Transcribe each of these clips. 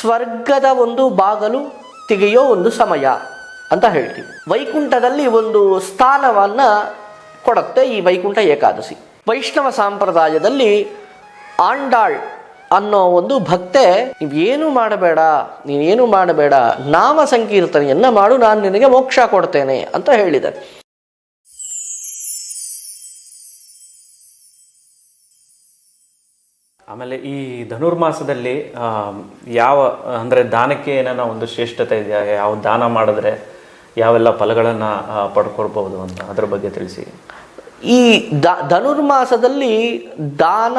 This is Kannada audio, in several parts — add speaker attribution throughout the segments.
Speaker 1: ಸ್ವರ್ಗದ ಒಂದು ಬಾಗಲು ತೆಗೆಯೋ ಒಂದು ಸಮಯ ಅಂತ ಹೇಳ್ತೀವಿ. ವೈಕುಂಠದಲ್ಲಿ ಒಂದು ಸ್ಥಾನವನ್ನ ಕೊಡುತ್ತೆ ಈ ವೈಕುಂಠ ಏಕಾದಶಿ. ವೈಷ್ಣವ ಸಂಪ್ರದಾಯದಲ್ಲಿ ಆಂಡಾಳ್ ಅನ್ನೋ ಒಂದು ಭಕ್ತೆ, ನೀವೇನು ಮಾಡಬೇಡ, ನೀನೇನು ಮಾಡಬೇಡ, ನಾಮ ಸಂಕೀರ್ತನೆಯನ್ನ ಮಾಡು, ನಾನು ನಿನಗೆ ಮೋಕ್ಷ ಕೊಡ್ತೇನೆ ಅಂತ ಹೇಳಿದ್ದಾರೆ.
Speaker 2: ಆಮೇಲೆ ಈ ಧನುರ್ಮಾಸದಲ್ಲಿ ಯಾವ, ಅಂದರೆ ದಾನಕ್ಕೆ ಏನಾರ ಒಂದು ಶ್ರೇಷ್ಠತೆ ಇದೆಯಾ? ಯಾವ ದಾನ ಮಾಡಿದ್ರೆ ಯಾವೆಲ್ಲ ಫಲಗಳನ್ನು ಪಡ್ಕೊಳ್ಬೋದು ಅಂತ ಅದ್ರ ಬಗ್ಗೆ ತಿಳಿಸಿ.
Speaker 1: ಈ ದ, ಧನುರ್ಮಾಸದಲ್ಲಿ ದಾನ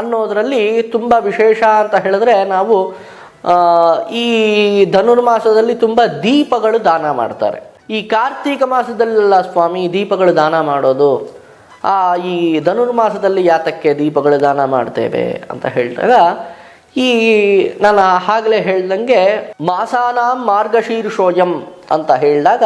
Speaker 1: ಅನ್ನೋದರಲ್ಲಿ ತುಂಬ ವಿಶೇಷ ಅಂತ ಹೇಳಿದ್ರೆ ನಾವು ಈ ಧನುರ್ಮಾಸದಲ್ಲಿ ತುಂಬ ದೀಪಗಳು ದಾನ ಮಾಡ್ತಾರೆ. ಈ ಕಾರ್ತೀಕ ಮಾಸದಲ್ಲೆಲ್ಲ ಸ್ವಾಮಿ ದೀಪಗಳು ದಾನ ಮಾಡೋದು ಈ ಧನುರ್ಮಾಸದಲ್ಲಿ ಯಾತಕ್ಕೆ ದೀಪಗಳು ದಾನ ಮಾಡ್ತೇವೆ ಅಂತ ಹೇಳಿದಾಗ, ಈ ನಾನು ಆಗಲೇ ಹೇಳ್ದಂಗೆ ಮಾಸಾನಾಂ ಮಾರ್ಗಶೀರ್ಷೋಯಂ ಅಂತ ಹೇಳಿದಾಗ,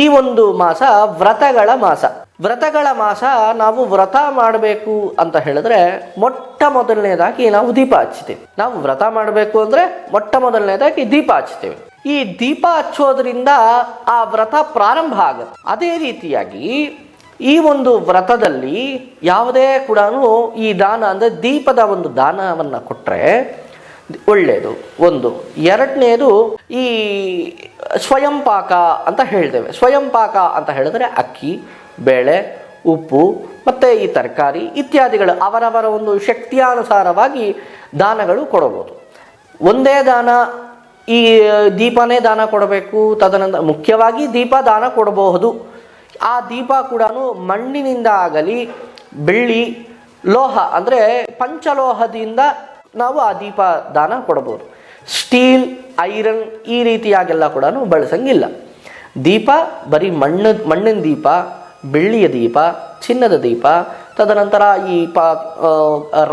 Speaker 1: ಈ ಒಂದು ಮಾಸ ವ್ರತಗಳ ಮಾಸ. ವ್ರತಗಳ ಮಾಸ ನಾವು ವ್ರತ ಮಾಡಬೇಕು ಅಂತ ಹೇಳಿದ್ರೆ ಮೊಟ್ಟ ಮೊದಲನೇದಾಗಿ ನಾವು ದೀಪ ಹಚ್ತೇವೆ ನಾವು ವ್ರತ ಮಾಡಬೇಕು ಅಂದರೆ ಮೊಟ್ಟ ಮೊದಲನೇದಾಗಿ ದೀಪ ಹಚ್ತೇವೆ ಈ ದೀಪ ಹಚ್ಚೋದ್ರಿಂದ ಆ ವ್ರತ ಪ್ರಾರಂಭ ಆಗುತ್ತೆ. ಅದೇ ರೀತಿಯಾಗಿ ಈ ಒಂದು ವ್ರತದಲ್ಲಿ ಯಾವುದೇ ಕೂಡ ಈ ದಾನ ಅಂದರೆ ದೀಪದ ಒಂದು ದಾನವನ್ನು ಕೊಟ್ಟರೆ ಒಳ್ಳೆಯದು ಒಂದು. ಎರಡನೇದು ಈ ಸ್ವಯಂ ಪಾಕ ಅಂತ ಹೇಳ್ತೇವೆ. ಸ್ವಯಂ ಪಾಕ ಅಂತ ಹೇಳಿದ್ರೆ ಅಕ್ಕಿ, ಬೇಳೆ, ಉಪ್ಪು ಮತ್ತು ಈ ತರಕಾರಿ ಇತ್ಯಾದಿಗಳು ಅವರವರ ಒಂದು ಶಕ್ತಿಯಾನುಸಾರವಾಗಿ ದಾನಗಳು ಕೊಡಬಹುದು. ಒಂದೇ ದಾನ ಈ ದೀಪನೇ ದಾನ ಕೊಡಬೇಕು. ತದನಂತರ ಮುಖ್ಯವಾಗಿ ದೀಪ ದಾನ ಕೊಡಬಹುದು. ಆ ದೀಪ ಕೂಡ ಮಣ್ಣಿನಿಂದ ಆಗಲಿ, ಬೆಳ್ಳಿ, ಲೋಹ, ಅಂದರೆ ಪಂಚಲೋಹದಿಂದ ನಾವು ಆ ದೀಪ ದಾನ ಕೊಡಬಹುದು. ಸ್ಟೀಲ್, ಐರನ್ ಈ ರೀತಿಯಾಗೆಲ್ಲ ಕೂಡ ಬಳಸಂಗಿಲ್ಲ. ದೀಪ, ಬರೀ ಮಣ್ಣು, ಮಣ್ಣಿನ ದೀಪ, ಬೆಳ್ಳಿಯ ದೀಪ, ಚಿನ್ನದ ದೀಪ, ತದನಂತರ ಈ ಪ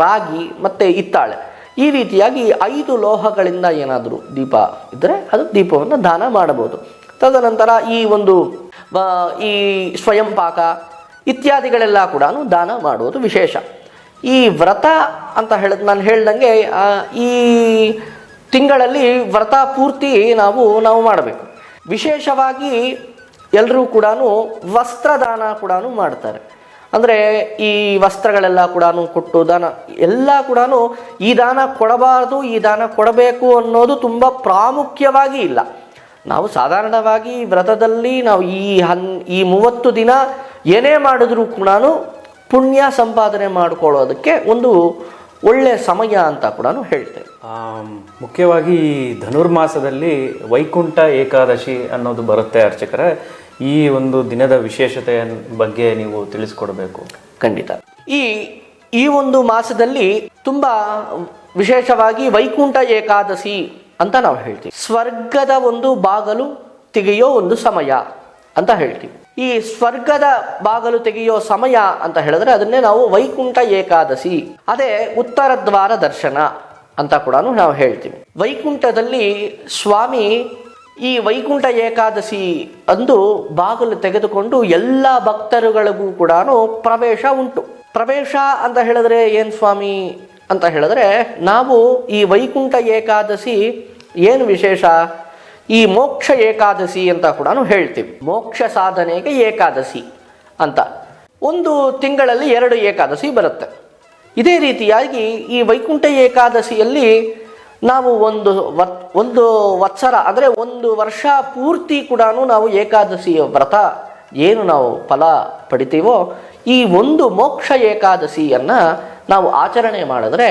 Speaker 1: ರಾಗಿ ಮತ್ತು ಹಿತ್ತಾಳೆ ಈ ರೀತಿಯಾಗಿ ಐದು ಲೋಹಗಳಿಂದ ಏನಾದರೂ ದೀಪ ಇದ್ದರೆ ಅದು ದೀಪವನ್ನು ದಾನ ಮಾಡಬಹುದು. ತದನಂತರ ಈ ಒಂದು ಈ ಸ್ವಯಂ ಪಾಕ ಇತ್ಯಾದಿಗಳೆಲ್ಲ ಕೂಡ ದಾನ ಮಾಡುವುದು ವಿಶೇಷ. ಈ ವ್ರತ ಅಂತ ಹೇಳಿದ್, ನಾನು ಹೇಳ್ದಂಗೆ ಈ ತಿಂಗಳಲ್ಲಿ ವ್ರತ ಪೂರ್ತಿ ನಾವು ನಾವು ಮಾಡಬೇಕು. ವಿಶೇಷವಾಗಿ ಎಲ್ಲರೂ ಕೂಡ ವಸ್ತ್ರದಾನ ಕೂಡ ಮಾಡ್ತಾರೆ. ಅಂದರೆ ಈ ವಸ್ತ್ರಗಳೆಲ್ಲ ಕೂಡ ಕೊಟ್ಟು ದಾನ, ಎಲ್ಲ ಕೂಡ ಈ ದಾನ ಕೊಡಬಾರದು, ಈ ದಾನ ಕೊಡಬೇಕು ಅನ್ನೋದು ತುಂಬ ಪ್ರಾಮುಖ್ಯವಾಗಿ ಇಲ್ಲ. ನಾವು ಸಾಧಾರಣವಾಗಿ ವ್ರತದಲ್ಲಿ ನಾವು ಈ ಹನ್ ಈ ಮೂವತ್ತು ದಿನ ಏನೇ ಮಾಡಿದ್ರೂ ಕೂಡ ಪುಣ್ಯ ಸಂಪಾದನೆ ಮಾಡಿಕೊಳ್ಳೋದಕ್ಕೆ ಒಂದು ಒಳ್ಳೆಯ ಸಮಯ ಅಂತ ಕೂಡ ಹೇಳ್ತೇವೆ.
Speaker 2: ಮುಖ್ಯವಾಗಿ ಧನುರ್ಮಾಸದಲ್ಲಿ ವೈಕುಂಠ ಏಕಾದಶಿ ಅನ್ನೋದು ಬರುತ್ತೆ ಅರ್ಚಕರ. ಈ ಒಂದು ದಿನದ ವಿಶೇಷತೆಯ ಬಗ್ಗೆ ನೀವು ತಿಳಿಸ್ಕೊಡ್ಬೇಕು.
Speaker 1: ಖಂಡಿತ. ಈ ಈ ಒಂದು ಮಾಸದಲ್ಲಿ ತುಂಬ ವಿಶೇಷವಾಗಿ ವೈಕುಂಠ ಏಕಾದಶಿ ಅಂತ ನಾವು ಹೇಳ್ತೀವಿ. ಸ್ವರ್ಗದ ಒಂದು ಬಾಗಲು ತೆಗೆಯೋ ಒಂದು ಸಮಯ ಅಂತ ಹೇಳ್ತೀವಿ. ಈ ಸ್ವರ್ಗದ ಬಾಗಲು ತೆಗೆಯೋ ಸಮಯ ಅಂತ ಹೇಳಿದ್ರೆ ಅದನ್ನೇ ನಾವು ವೈಕುಂಠ ಏಕಾದಶಿ, ಅದೇ ಉತ್ತರ ದ್ವಾರ ದರ್ಶನ ಅಂತ ಕೂಡ ನಾವು ಹೇಳ್ತೀವಿ. ವೈಕುಂಠದಲ್ಲಿ ಸ್ವಾಮಿ ಈ ವೈಕುಂಠ ಏಕಾದಶಿ ಅಂದು ಬಾಗಿಲು ತೆಗೆದುಕೊಂಡು ಎಲ್ಲ ಭಕ್ತರುಗಳಿಗೂ ಕೂಡ ಪ್ರವೇಶ ಉಂಟು. ಪ್ರವೇಶ ಅಂತ ಹೇಳಿದ್ರೆ ಏನು ಸ್ವಾಮಿ? ಅಂತ ಹೇಳಿದ್ರೆ ನಾವು ಈ ವೈಕುಂಠ ಏಕಾದಶಿ ಏನು ವಿಶೇಷ? ಈ ಮೋಕ್ಷ ಏಕಾದಶಿ ಅಂತ ಕೂಡ ಹೇಳ್ತೀವಿ. ಮೋಕ್ಷ ಸಾಧನೆಗೆ ಏಕಾದಶಿ ಅಂತ. ಒಂದು ತಿಂಗಳಲ್ಲಿ ಎರಡು ಏಕಾದಶಿ ಬರುತ್ತೆ. ಇದೇ ರೀತಿಯಾಗಿ ಈ ವೈಕುಂಠ ಏಕಾದಶಿಯಲ್ಲಿ ನಾವು ಒಂದು ಒಂದು ವತ್ಸರ, ಅಂದರೆ ಒಂದು ವರ್ಷ ಪೂರ್ತಿ ಕೂಡ ನಾವು ಏಕಾದಶಿಯ ವ್ರತ, ಏನು ನಾವು ಫಲ ಪಡಿತೀವೋ ಈ ಒಂದು ಮೋಕ್ಷ ಏಕಾದಶಿಯನ್ನು ನಾವು ಆಚರಣೆ ಮಾಡಿದ್ರೆ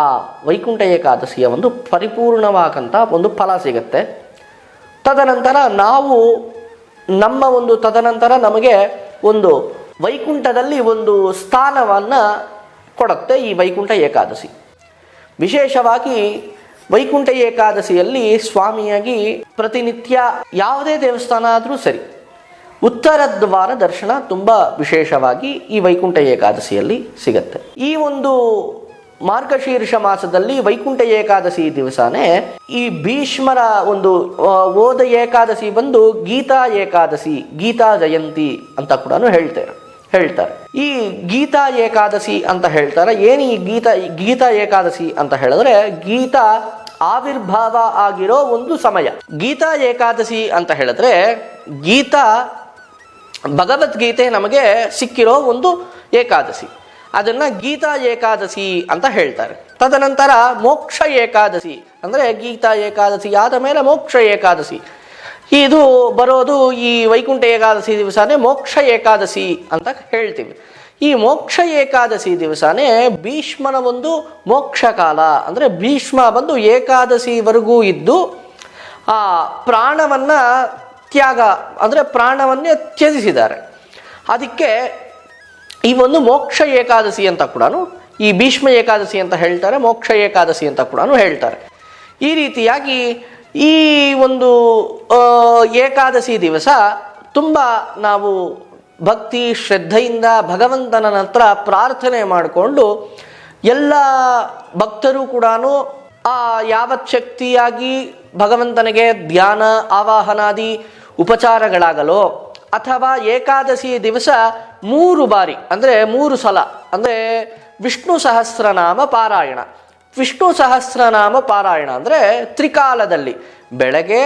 Speaker 1: ಆ ವೈಕುಂಠ ಏಕಾದಶಿಯ ಒಂದು ಪರಿಪೂರ್ಣವಾದಂಥ ಒಂದು ಫಲ ಸಿಗುತ್ತೆ. ತದನಂತರ ನಾವು ನಮ್ಮ ಒಂದು ತದನಂತರ ನಮಗೆ ಒಂದು ವೈಕುಂಠದಲ್ಲಿ ಒಂದು ಸ್ಥಾನವನ್ನು ಕೊಡುತ್ತೆ ಈ ವೈಕುಂಠ ಏಕಾದಶಿ. ವಿಶೇಷವಾಗಿ ವೈಕುಂಠ ಏಕಾದಶಿಯಲ್ಲಿ ಸ್ವಾಮಿಯಾಗಿ ಪ್ರತಿನಿತ್ಯ ಯಾವುದೇ ದೇವಸ್ಥಾನ ಆದರೂ ಸರಿ ಉತ್ತರ ದ್ವಾರ ದರ್ಶನ ತುಂಬ ವಿಶೇಷವಾಗಿ ಈ ವೈಕುಂಠ ಏಕಾದಶಿಯಲ್ಲಿ ಸಿಗತ್ತೆ. ಈ ಒಂದು ಮಾರ್ಗಶೀರ್ಷ ಮಾಸದಲ್ಲಿ ವೈಕುಂಠ ಏಕಾದಶಿ ದಿವಸನೇ ಈ ಭೀಷ್ಮರ ಒಂದು ಓದ ಏಕಾದಶಿ ಬಂದು ಗೀತಾ ಏಕಾದಶಿ, ಗೀತಾ ಜಯಂತಿ ಅಂತ ಕೂಡ ಹೇಳ್ತಾರೆ ಹೇಳ್ತಾರೆ. ಈ ಗೀತಾ ಏಕಾದಶಿ ಅಂತ ಹೇಳ್ತಾರೆ. ಏನು ಈ ಗೀತಾ ಗೀತಾ ಏಕಾದಶಿ ಅಂತ ಹೇಳಿದ್ರೆ ಗೀತಾ ಆವಿರ್ಭಾವ ಆಗಿರೋ ಒಂದು ಸಮಯ. ಗೀತಾ ಏಕಾದಶಿ ಅಂತ ಹೇಳಿದ್ರೆ ಗೀತಾ ಭಗವದ್ಗೀತೆ ನಮಗೆ ಸಿಕ್ಕಿರೋ ಒಂದು ಏಕಾದಶಿ. ಅದನ್ನ ಗೀತಾ ಏಕಾದಶಿ ಅಂತ ಹೇಳ್ತಾರೆ. ತದನಂತರ ಮೋಕ್ಷ ಏಕಾದಶಿ. ಅಂದರೆ ಗೀತಾ ಏಕಾದಶಿ ಆದ ಮೇಲೆ ಮೋಕ್ಷ ಏಕಾದಶಿ. ಇದು ಬರೋದು ಈ ವೈಕುಂಠ ಏಕಾದಶಿ ದಿವಸನೇ ಮೋಕ್ಷ ಏಕಾದಶಿ ಅಂತ ಹೇಳ್ತೀವಿ. ಈ ಮೋಕ್ಷ ಏಕಾದಶಿ ದಿವಸನೇ ಭೀಷ್ಮನ ಒಂದು ಮೋಕ್ಷ ಕಾಲ. ಅಂದರೆ ಭೀಷ್ಮ ಬಂದು ಏಕಾದಶಿವರೆಗೂ ಇದ್ದು ಆ ಪ್ರಾಣವನ್ನು ತ್ಯಾಗ, ಅಂದರೆ ಪ್ರಾಣವನ್ನೇ ತ್ಯಜಿಸಿದ್ದಾರೆ. ಅದಕ್ಕೆ ಈ ಒಂದು ಮೋಕ್ಷ ಏಕಾದಶಿ ಅಂತ ಕೂಡ ಈ ಭೀಷ್ಮ ಏಕಾದಶಿ ಅಂತ ಹೇಳ್ತಾರೆ, ಮೋಕ್ಷ ಏಕಾದಶಿ ಅಂತ ಕೂಡ ಹೇಳ್ತಾರೆ. ಈ ರೀತಿಯಾಗಿ ಈ ಒಂದು ಏಕಾದಶಿ ದಿವಸ ತುಂಬ ನಾವು ಭಕ್ತಿ ಶ್ರದ್ಧೆಯಿಂದ ಭಗವಂತನ ಹತ್ರ ಪ್ರಾರ್ಥನೆ ಮಾಡಿಕೊಂಡು ಎಲ್ಲ ಭಕ್ತರು ಕೂಡ ಆ ಯಾವತ್ ಶಕ್ತಿಯಾಗಿ ಭಗವಂತನಿಗೆ ಧ್ಯಾನ, ಆವಾಹನಾದಿ ಉಪಚಾರಗಳಾಗಲೋ ಅಥವಾ ಏಕಾದಶಿ ದಿವಸ ಮೂರು ಬಾರಿ, ಅಂದರೆ ಮೂರು ಸಲ, ಅಂದರೆ ವಿಷ್ಣು ಸಹಸ್ರನಾಮ ಪಾರಾಯಣ. ವಿಷ್ಣು ಸಹಸ್ರನಾಮ ಪಾರಾಯಣ ಅಂದರೆ ತ್ರಿಕಾಲದಲ್ಲಿ, ಬೆಳಗ್ಗೆ,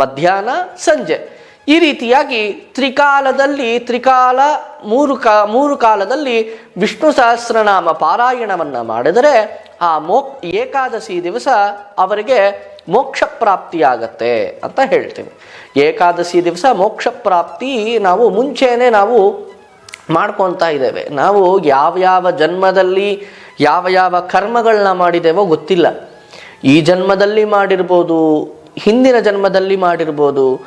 Speaker 1: ಮಧ್ಯಾಹ್ನ, ಸಂಜೆ. ಈ ರೀತಿಯಾಗಿ ತ್ರಿಕಾಲದಲ್ಲಿ, ತ್ರಿಕಾಲ, ಮೂರು ಕಾ, ಮೂರು ಕಾಲದಲ್ಲಿ ವಿಷ್ಣು ಸಹಸ್ರನಾಮ ಪಾರಾಯಣವನ್ನು ಮಾಡಿದರೆ ಆ ಮೋಕ್, ಏಕಾದಶಿ ದಿವಸ ಅವರಿಗೆ ಮೋಕ್ಷ ಪ್ರಾಪ್ತಿಯಾಗತ್ತೆ ಅಂತ ಹೇಳ್ತೀವಿ. ಏಕಾದಶಿ ದಿವಸ ಮೋಕ್ಷ ಪ್ರಾಪ್ತಿ ನಾವು ಮುಂಚೆನೇ ನಾವು ಮಾಡ್ಕೊತಾ ಇದ್ದೇವೆ. ನಾವು ಯಾವ ಯಾವ ಜನ್ಮದಲ್ಲಿ ಯಾವ ಯಾವ ಕರ್ಮಗಳನ್ನ ಮಾಡಿದ್ದೇವೋ ಗೊತ್ತಿಲ್ಲ. ಈ ಜನ್ಮದಲ್ಲಿ ಮಾಡಿರ್ಬೋದು, ಹಿಂದಿನ ಜನ್ಮದಲ್ಲಿ ಮಾಡಿರ್ಬೋದು,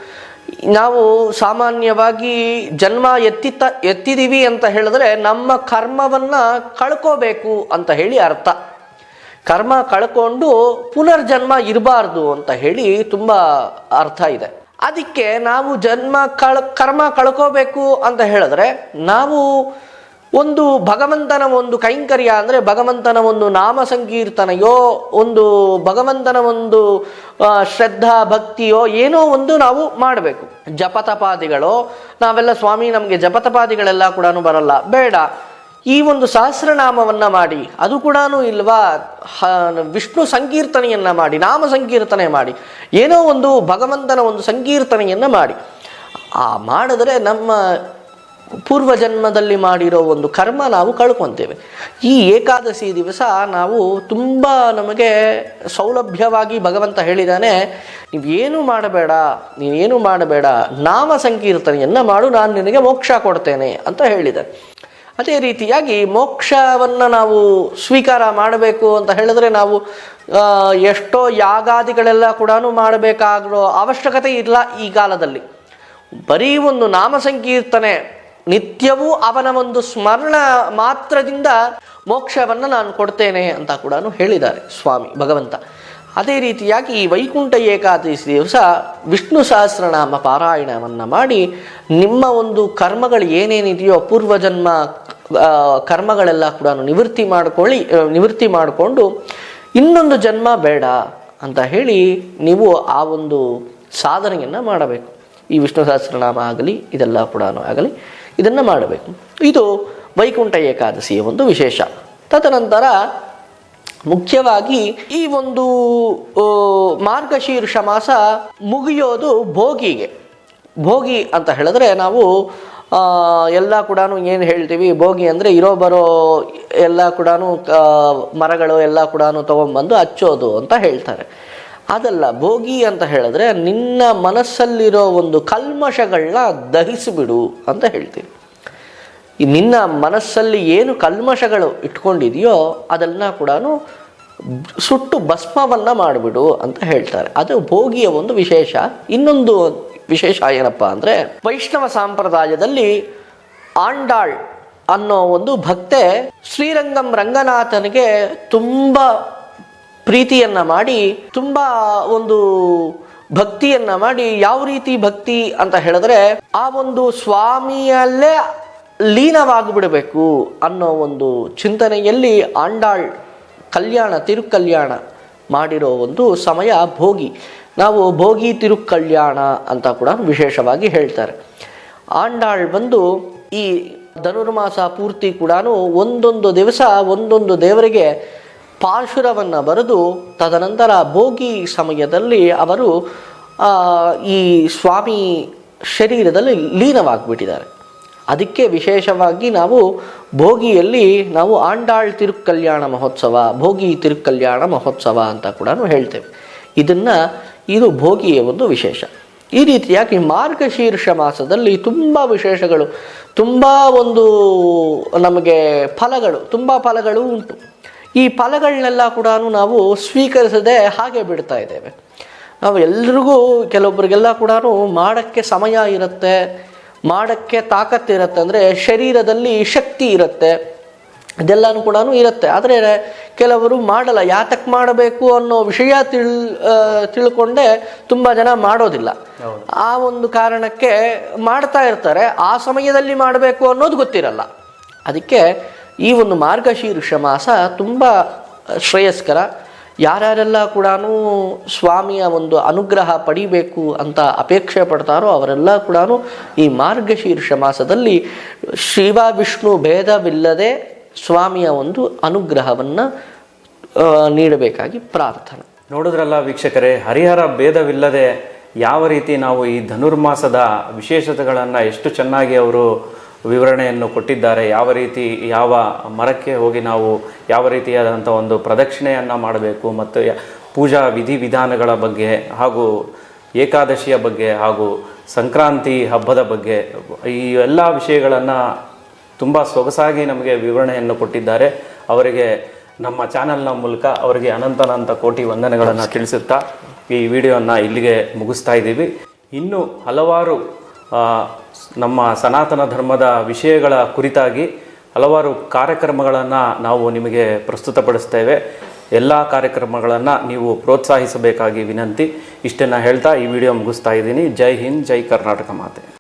Speaker 1: ನಾವು ಸಾಮಾನ್ಯವಾಗಿ ಜನ್ಮ ಎತ್ತಿತ್ತ ಎತ್ತಿದೀವಿ ಅಂತ ಹೇಳಿದ್ರೆ ನಮ್ಮ ಕರ್ಮವನ್ನ ಕಳ್ಕೋಬೇಕು ಅಂತ ಹೇಳಿ ಅರ್ಥ. ಕರ್ಮ ಕಳ್ಕೊಂಡು ಪುನರ್ಜನ್ಮ ಇರಬಾರ್ದು ಅಂತ ಹೇಳಿ ತುಂಬ ಅರ್ಥ ಇದೆ. ಅದಕ್ಕೆ ನಾವು ಜನ್ಮ ಕಳ, ಕರ್ಮ ಕಳ್ಕೋಬೇಕು ಅಂತ ಹೇಳಿದ್ರೆ ನಾವು ಒಂದು ಭಗವಂತನ ಒಂದು ಕೈಂಕರ್ಯ ಅಂದರೆ ಭಗವಂತನ ಒಂದು ನಾಮ ಸಂಕೀರ್ತನೆಯೋ ಒಂದು ಭಗವಂತನ ಒಂದು ಶ್ರದ್ಧಾ ಭಕ್ತಿಯೋ ಏನೋ ಒಂದು ನಾವು ಮಾಡಬೇಕು. ಜಪತಪಾದಿಗಳು, ನಾವೆಲ್ಲ ಸ್ವಾಮಿ ನಮಗೆ ಜಪತಪಾದಿಗಳೆಲ್ಲ ಕೂಡ ಬರಲ್ಲ. ಬೇಡ. ಈ ಒಂದು ಸಹಸ್ರನಾಮವನ್ನು ಮಾಡಿ, ಅದು ಕೂಡ ಇಲ್ವಾ? ವಿಷ್ಣು ಸಂಕೀರ್ತನೆಯನ್ನ ಮಾಡಿ, ನಾಮ ಸಂಕೀರ್ತನೆ ಮಾಡಿ, ಏನೋ ಒಂದು ಭಗವಂತನ ಒಂದು ಸಂಕೀರ್ತನೆಯನ್ನ ಮಾಡಿ. ಆ ಮಾಡಿದ್ರೆ ನಮ್ಮ ಪೂರ್ವ ಜನ್ಮದಲ್ಲಿ ಮಾಡಿರೋ ಒಂದು ಕರ್ಮ ನಾವು ಕಳ್ಕೊತೇವೆ. ಈ ಏಕಾದಶಿ ದಿವಸ ನಾವು ತುಂಬ ನಮಗೆ ಸೌಲಭ್ಯವಾಗಿ ಭಗವಂತ ಹೇಳಿದಾನೆ ನೀವೇನು ಮಾಡಬೇಡ ನೀನೇನು ಮಾಡಬೇಡ, ನಾಮ ಸಂಕೀರ್ತನೆಯನ್ನ ಮಾಡು, ನಾನು ನಿನಗೆ ಮೋಕ್ಷ ಕೊಡ್ತೇನೆ ಅಂತ ಹೇಳಿದ್ದಾರೆ ಅದೇ ರೀತಿಯಾಗಿ ಮೋಕ್ಷವನ್ನು ನಾವು ಸ್ವೀಕಾರ ಮಾಡಬೇಕು ಅಂತ ಹೇಳಿದ್ರೆ ನಾವು ಎಷ್ಟೋ ಯಾಗಾದಿಗಳೆಲ್ಲ ಕೂಡ ಮಾಡಬೇಕಾಗಿರೋ ಅವಶ್ಯಕತೆ ಇಲ್ಲ ಈ ಕಾಲದಲ್ಲಿ. ಬರೀ ಒಂದು ನಾಮ ಸಂಕೀರ್ತನೆ ನಿತ್ಯವೂ ಅವನ ಒಂದು ಸ್ಮರಣ ಮಾತ್ರದಿಂದ ಮೋಕ್ಷವನ್ನು ನಾನು ಕೊಡ್ತೇನೆ ಅಂತ ಕೂಡ ಹೇಳಿದ್ದಾರೆ ಸ್ವಾಮಿ ಭಗವಂತ. ಅದೇ ರೀತಿಯಾಗಿ ಈ ವೈಕುಂಠ ಏಕಾದಶಿ ದಿವಸ ವಿಷ್ಣು ಸಹಸ್ರನಾಮ ಪಾರಾಯಣವನ್ನು ಮಾಡಿ ನಿಮ್ಮ ಒಂದು ಕರ್ಮಗಳು ಏನೇನಿದೆಯೋ ಪೂರ್ವಜನ್ಮ ಜನ್ಮ ಕರ್ಮಗಳೆಲ್ಲ ಕೂಡ ನಿವೃತ್ತಿ ಮಾಡ್ಕೊಳ್ಳಿ ನಿವೃತ್ತಿ ಮಾಡಿಕೊಂಡು ಇನ್ನೊಂದು ಜನ್ಮ ಬೇಡ ಅಂತ ಹೇಳಿ ನೀವು ಆ ಒಂದು ಸಾಧನೆಯನ್ನು ಮಾಡಬೇಕು. ಈ ವಿಷ್ಣು ಸಹಸ್ರನಾಮ ಆಗಲಿ, ಇದೆಲ್ಲ ಕೂಡ ಆಗಲಿ, ಇದನ್ನು ಮಾಡಬೇಕು. ಇದು ವೈಕುಂಠ ಏಕಾದಶಿಯ ಒಂದು ವಿಶೇಷ. ತದನಂತರ ಮುಖ್ಯವಾಗಿ ಈ ಒಂದು ಮಾರ್ಗಶೀರ್ಷ ಮಾಸ ಮುಗಿಯೋದು ಭೋಗಿಗೆ. ಭೋಗಿ ಅಂತ ಹೇಳಿದ್ರೆ ನಾವು ಎಲ್ಲ ಕೂಡ ಏನು ಹೇಳ್ತೀವಿ, ಭೋಗಿ ಅಂದರೆ ಇರೋ ಬರೋ ಎಲ್ಲ ಕೂಡ ಮರಗಳು ಎಲ್ಲ ಕೂಡ ತೊಗೊಂಬಂದು ಹಚ್ಚೋದು ಅಂತ ಹೇಳ್ತಾರೆ. ಅದಲ್ಲ, ಭೋಗಿ ಅಂತ ಹೇಳಿದ್ರೆ ನಿನ್ನ ಮನಸ್ಸಲ್ಲಿರೋ ಒಂದು ಕಲ್ಮಶಗಳನ್ನ ದಹಿಸಿಬಿಡು ಅಂತ ಹೇಳ್ತೀವಿ. ನಿನ್ನ ಮನಸ್ಸಲ್ಲಿ ಏನು ಕಲ್ಮಶಗಳು ಇಟ್ಕೊಂಡಿದೆಯೋ ಅದನ್ನ ಕೂಡ ಸುಟ್ಟು ಭಸ್ಮವನ್ನು ಮಾಡಿಬಿಡು ಅಂತ ಹೇಳ್ತಾರೆ. ಅದು ಭೋಗಿಯ ಒಂದು ವಿಶೇಷ. ಇನ್ನೊಂದು ವಿಶೇಷ ಏನಪ್ಪ ಅಂದರೆ ವೈಷ್ಣವ ಸಂಪ್ರದಾಯದಲ್ಲಿ ಆಂಡಾಳ್ ಅನ್ನೋ ಒಂದು ಭಕ್ತೆ ಶ್ರೀರಂಗಂ ರಂಗನಾಥನಿಗೆ ತುಂಬ ಪ್ರೀತಿಯನ್ನು ಮಾಡಿ, ತುಂಬ ಒಂದು ಭಕ್ತಿಯನ್ನ ಮಾಡಿ, ಯಾವ ರೀತಿ ಭಕ್ತಿ ಅಂತ ಹೇಳಿದ್ರೆ ಆ ಒಂದು ಸ್ವಾಮಿಯಲ್ಲೇ ಲೀನವಾಗಿಬಿಡಬೇಕು ಅನ್ನೋ ಒಂದು ಚಿಂತನೆಯಲ್ಲಿ ಆಂಡಾಳ್ ಕಲ್ಯಾಣ, ತಿರುಕಲ್ಯಾಣ ಮಾಡಿರೋ ಒಂದು ಸಮಯ ಭೋಗಿ. ನಾವು ಭೋಗಿ, ತಿರುಕಲ್ಯಾಣ ಅಂತ ಕೂಡ ವಿಶೇಷವಾಗಿ ಹೇಳ್ತಾರೆ. ಆಂಡಾಳ್ ಬಂದು ಈ ಧನುರ್ಮಾಸ ಪೂರ್ತಿ ಕೂಡ ಒಂದೊಂದು ದಿವಸ ಒಂದೊಂದು ದೇವರಿಗೆ ಪಾರ್ಶುರವನ್ನು ಬರೆದು ತದನಂತರ ಭೋಗಿ ಸಮಯದಲ್ಲಿ ಅವರು ಈ ಸ್ವಾಮಿ ಶರೀರದಲ್ಲಿ ಲೀನವಾಗಿಬಿಟ್ಟಿದ್ದಾರೆ. ಅದಕ್ಕೆ ವಿಶೇಷವಾಗಿ ನಾವು ಭೋಗಿಯಲ್ಲಿ ನಾವು ಆಂಡಾಳ್ ತಿರುಕಲ್ಯಾಣ ಮಹೋತ್ಸವ, ಭೋಗಿ ತಿರುಕಲ್ಯಾಣ ಮಹೋತ್ಸವ ಅಂತ ಕೂಡ ಹೇಳ್ತೇವೆ. ಇದನ್ನು ಇದು ಭೋಗಿಯ ಒಂದು ವಿಶೇಷ. ಈ ರೀತಿಯಾಗಿ ಮಾರ್ಗಶೀರ್ಷ ಮಾಸದಲ್ಲಿ ತುಂಬ ವಿಶೇಷಗಳು, ತುಂಬ ಒಂದು ನಮಗೆ ಫಲಗಳು, ತುಂಬ ಫಲಗಳು ಉಂಟು. ಈ ಫಲಗಳನ್ನೆಲ್ಲ ಕೂಡ ನಾವು ಸ್ವೀಕರಿಸದೆ ಹಾಗೆ ಬಿಡ್ತಾ ಇದ್ದೇವೆ. ನಾವು ಎಲ್ರಿಗೂ ಕೆಲವೊಬ್ಬರಿಗೆಲ್ಲ ಕೂಡ ಮಾಡೋಕ್ಕೆ ಸಮಯ ಇರುತ್ತೆ ಮಾಡೋಕ್ಕೆ ತಾಕತ್ತಿರುತ್ತೆ ಅಂದರೆ ಶರೀರದಲ್ಲಿ ಶಕ್ತಿ ಇರುತ್ತೆ. ಇದೆಲ್ಲನೂ ಕೂಡ ಇರುತ್ತೆ. ಆದರೆ ಕೆಲವರು ಮಾಡಲ್ಲ. ಯಾತಕ್ಕೆ ಮಾಡಬೇಕು ಅನ್ನೋ ವಿಷಯ ತಿಳ್ ತಿಳ್ಕೊಂಡೆ ತುಂಬ ಜನ ಮಾಡೋದಿಲ್ಲ. ಆ ಒಂದು ಕಾರಣಕ್ಕೆ ಮಾಡ್ತಾ ಇರ್ತಾರೆ. ಆ ಸಮಯದಲ್ಲಿ ಮಾಡಬೇಕು ಅನ್ನೋದು ಗೊತ್ತಿರಲ್ಲ. ಅದಕ್ಕೆ ಈ ಒಂದು ಮಾರ್ಗಶೀರ್ಷ ಮಾಸ ತುಂಬ ಶ್ರೇಯಸ್ಕರ. ಯಾರ್ಯಾರೆಲ್ಲ ಕೂಡ ಸ್ವಾಮಿಯ ಒಂದು ಅನುಗ್ರಹ ಪಡಿಬೇಕು ಅಂತ ಅಪೇಕ್ಷೆ ಪಡ್ತಾರೋ ಅವರೆಲ್ಲ ಕೂಡ ಈ ಮಾರ್ಗಶೀರ್ಷ ಮಾಸದಲ್ಲಿ ಶಿವ, ವಿಷ್ಣು ಭೇದವಿಲ್ಲದೆ ಸ್ವಾಮಿಯ ಒಂದು ಅನುಗ್ರಹವನ್ನು ನೀಡಬೇಕಾಗಿ ಪ್ರಾರ್ಥನೆ.
Speaker 2: ನೋಡಿದ್ರಲ್ಲ ವೀಕ್ಷಕರೇ, ಹರಿಹರ ಭೇದವಿಲ್ಲದೆ ಯಾವ ರೀತಿ ನಾವು ಈ ಧನುರ್ಮಾಸದ ವಿಶೇಷತೆಗಳನ್ನು ಎಷ್ಟು ಚೆನ್ನಾಗಿ ಅವರು ವಿವರಣೆಯನ್ನು ಕೊಟ್ಟಿದ್ದಾರೆ. ಯಾವ ರೀತಿ ಯಾವ ಮರಕ್ಕೆ ಹೋಗಿ ನಾವು ಯಾವ ರೀತಿಯಾದಂಥ ಒಂದು ಪ್ರದಕ್ಷಿಣೆಯನ್ನು ಮಾಡಬೇಕು ಮತ್ತು ಪೂಜಾ ವಿಧಿವಿಧಾನಗಳ ಬಗ್ಗೆ ಹಾಗೂ ಏಕಾದಶಿಯ ಬಗ್ಗೆ ಹಾಗೂ ಸಂಕ್ರಾಂತಿ ಹಬ್ಬದ ಬಗ್ಗೆ ಈ ಎಲ್ಲ ವಿಷಯಗಳನ್ನು ತುಂಬ ಸೊಗಸಾಗಿ ನಮಗೆ ವಿವರಣೆಯನ್ನು ಕೊಟ್ಟಿದ್ದಾರೆ. ಅವರಿಗೆ ನಮ್ಮ ಚಾನೆಲ್ನ ಮೂಲಕ ಅವರಿಗೆ ಅನಂತನಂತ ಕೋಟಿ ವಂದನೆಗಳನ್ನು ತಿಳಿಸುತ್ತಾ ಈ ವಿಡಿಯೋನ ಇಲ್ಲಿಗೆ ಮುಗಿಸ್ತಾ ಇದ್ದೀವಿ. ಇನ್ನು ಹಲವಾರು ನಮ್ಮ ಸನಾತನ ಧರ್ಮದ ವಿಷಯಗಳ ಕುರಿತಾಗಿ ಹಲವಾರು ಕಾರ್ಯಕ್ರಮಗಳನ್ನು ನಾವು ನಿಮಗೆ ಪ್ರಸ್ತುತಪಡಿಸ್ತೇವೆ. ಎಲ್ಲ ಕಾರ್ಯಕ್ರಮಗಳನ್ನು ನೀವು ಪ್ರೋತ್ಸಾಹಿಸಬೇಕಾಗಿ ವಿನಂತಿ. ಇಷ್ಟನ್ನು ಹೇಳ್ತಾ ಈ ವಿಡಿಯೋ ಮುಗಿಸ್ತಾ ಇದ್ದೀನಿ. ಜೈ ಹಿಂದ್, ಜೈ ಕರ್ನಾಟಕ ಮಾತೆ.